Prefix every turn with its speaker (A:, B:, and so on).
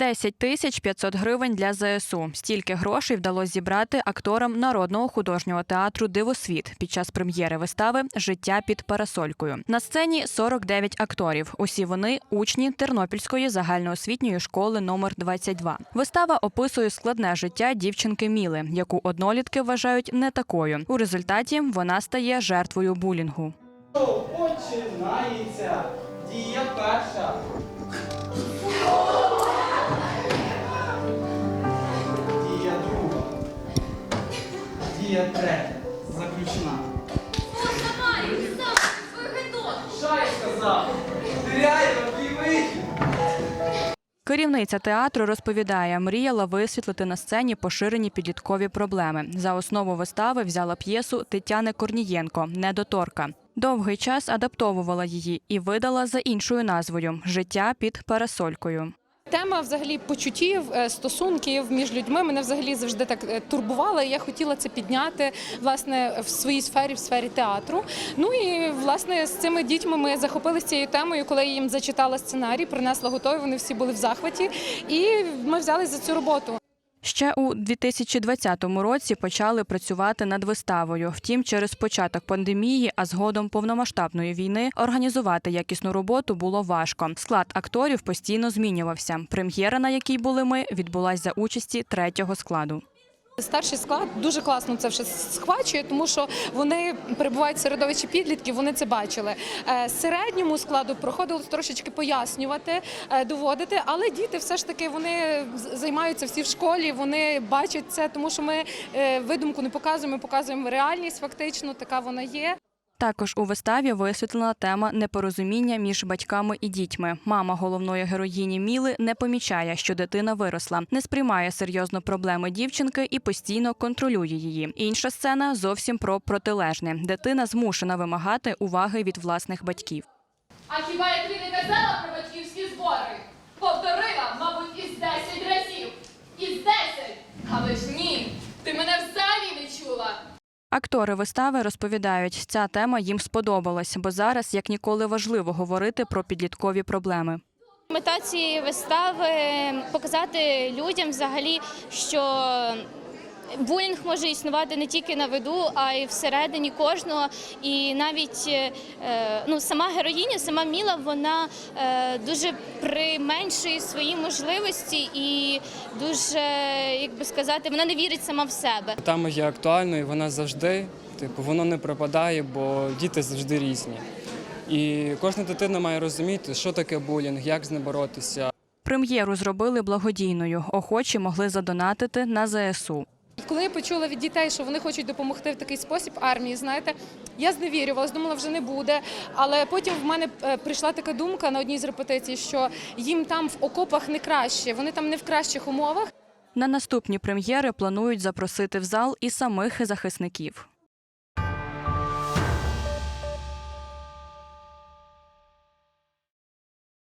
A: 10 тисяч 500 гривень для ЗСУ. Стільки грошей вдалося зібрати акторам народного художнього театру Дивосвіт під час прем'єри вистави Життя під парасолькою. На сцені 49 акторів. Усі вони учні Тернопільської загальноосвітньої школи номер 22. Вистава описує складне життя дівчинки Міли, яку однолітки вважають не такою. У результаті вона стає жертвою булінгу.
B: Починається. Дія перша. Дія третя. Заключна. Що сказав? Реально, твій вихід.
A: Керівниця театру розповідає, мріяла висвітлити на сцені поширені підліткові проблеми. За основу вистави взяла п'єсу Тетяни Корнієнко Недоторка. Довгий час адаптовувала її і видала за іншою назвою Життя під парасолькою.
C: Тема взагалі почуттів, е, стосунків між людьми мене взагалі завжди так е, турбувала. Я хотіла це підняти власне в своїй сфері, в сфері театру. Ну і власне з цими дітьми ми захопилися цією темою, коли я їм зачитала сценарій, принесла готові. Вони всі були в захваті, і ми взялись за цю роботу.
A: Ще у 2020 році почали працювати над виставою. Втім, через початок пандемії, а згодом повномасштабної війни, організувати якісну роботу було важко. Склад акторів постійно змінювався. Прем'єра, на якій були ми, відбулася за участі третього складу.
C: Старший склад дуже класно це все схвачує, тому що вони перебувають в середовищі підлітків, вони це бачили. Е, Середньому складу проходилось трошечки пояснювати, е, доводити, але діти все ж таки вони займаються всі в школі, вони бачать це, тому що ми е, видумку не показуємо, ми показуємо реальність, фактично така вона є.
A: Також у виставі висвітлена тема непорозуміння між батьками і дітьми. Мама головної героїні Міли не помічає, що дитина виросла, не сприймає серйозно проблеми дівчинки і постійно контролює її. Інша сцена зовсім про протилежне. Дитина змушена вимагати уваги від власних батьків.
D: А хіба я тобі не казала про батьківські збори? Повторила, мабуть, із 10 разів. Із 10! Але ж ні, ти мене взагалі не чула.
A: Актори вистави розповідають, ця тема їм сподобалась, бо зараз як ніколи важливо говорити про підліткові проблеми.
E: Мета цієї вистави показати людям взагалі, що булінг може існувати не тільки на виду, а й всередині кожного. І навіть е, ну, сама героїня, сама Міла, вона е, дуже применшує свої можливості і дуже, як би сказати, вона не вірить сама в себе.
F: Тема є актуальною, вона завжди, типу, воно не пропадає, бо діти завжди різні. І кожна дитина має розуміти, що таке булінг, як з ним боротися.
A: Прем'єру зробили благодійною. Охочі могли задонатити на ЗСУ.
C: Коли я почула від дітей, що вони хочуть допомогти в такий спосіб армії, знаєте, я зневірювалась, думала, вже не буде. Але потім в мене е, прийшла така думка на одній з репетицій, що їм там в окопах не краще, вони там не в кращих умовах.
A: На наступні прем'єри планують запросити в зал і самих захисників.